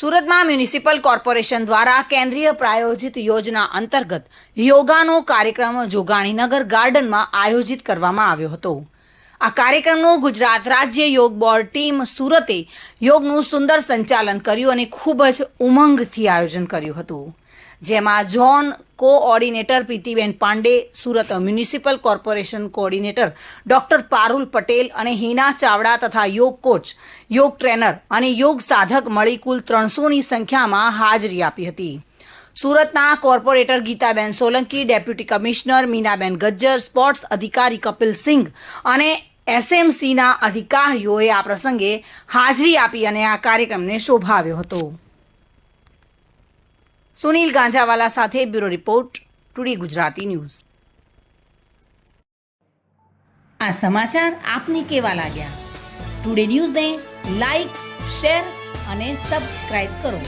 સુરતમાં municipal corporation દ્વારા કેન્દ્રીય પ્રાયોજિત યોજના અંતર્ગત યોગાનો કાર્યક્રમ જોગાણીનગર ગાર્ડનમાં આયોજિત કરવામાં આવ્યો હતો. આ કાર્યક્રમનું ગુજરાત રાજ્ય યોગ બોર્ડ ટીમ સુરતે યોગનું સુંદર સંચાલન કર્યું અને ખૂબ જ ઉમંગથી આયોજન કર્યું હતું. જેમાં zone coordinator Preetiben Pandey Surat municipal corporation coordinator doctor Parul Patel અને હિના ચાવડા તથા યોગ કોચ યોગ ટ્રેનર અને યોગ સાધક મળી કુલ ત્રણસોની સંખ્યામાં હાજરી આપી હતી. સુરતના corporator Geetaben Solanki, deputy commissioner Meenaben Gajjar, sports અધિકારી કપિલ સિંઘ અને એસએમસીના અધિકારીઓએ આ પ્રસંગે હાજરી આપી અને આ કાર્યક્રમને શોભાવ્યો હતો. સુનિલ ગાંજાવાલા સાથે bureau report, today Gujarati news. આ સમાચાર આપને કેવા લાગ્યા? ટુડે ન્યૂઝને લાઈક, શેર અને સબસ્ક્રાઇબ કરો.